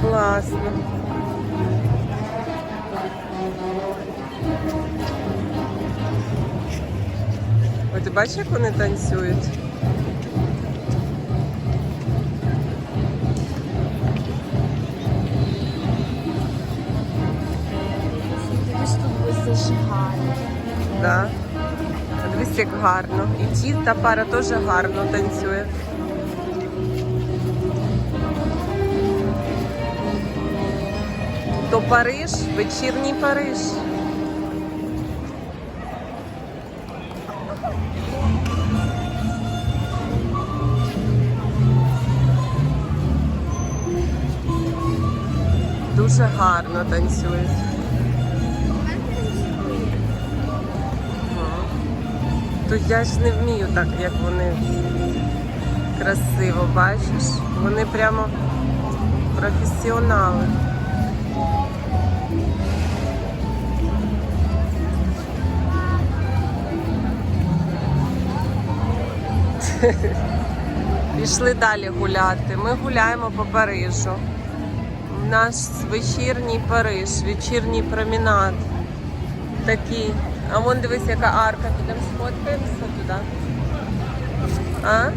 Класно. Ой, ти бачиш, як вони танцюють? Да. Дивись, як гарно. І ті та пара теж гарно танцює. То Париж, вечірній Париж. Дуже гарно танцюють. То я ж не вмію так, як вони красиво, бачиш? Вони прямо професіонали. Пішли далі гуляти. Ми гуляємо по Парижу. Наш вечірній Париж, вечірній промінад. Такий. А вон дивись, яка арка. Підемо сфоткаємося туди. А?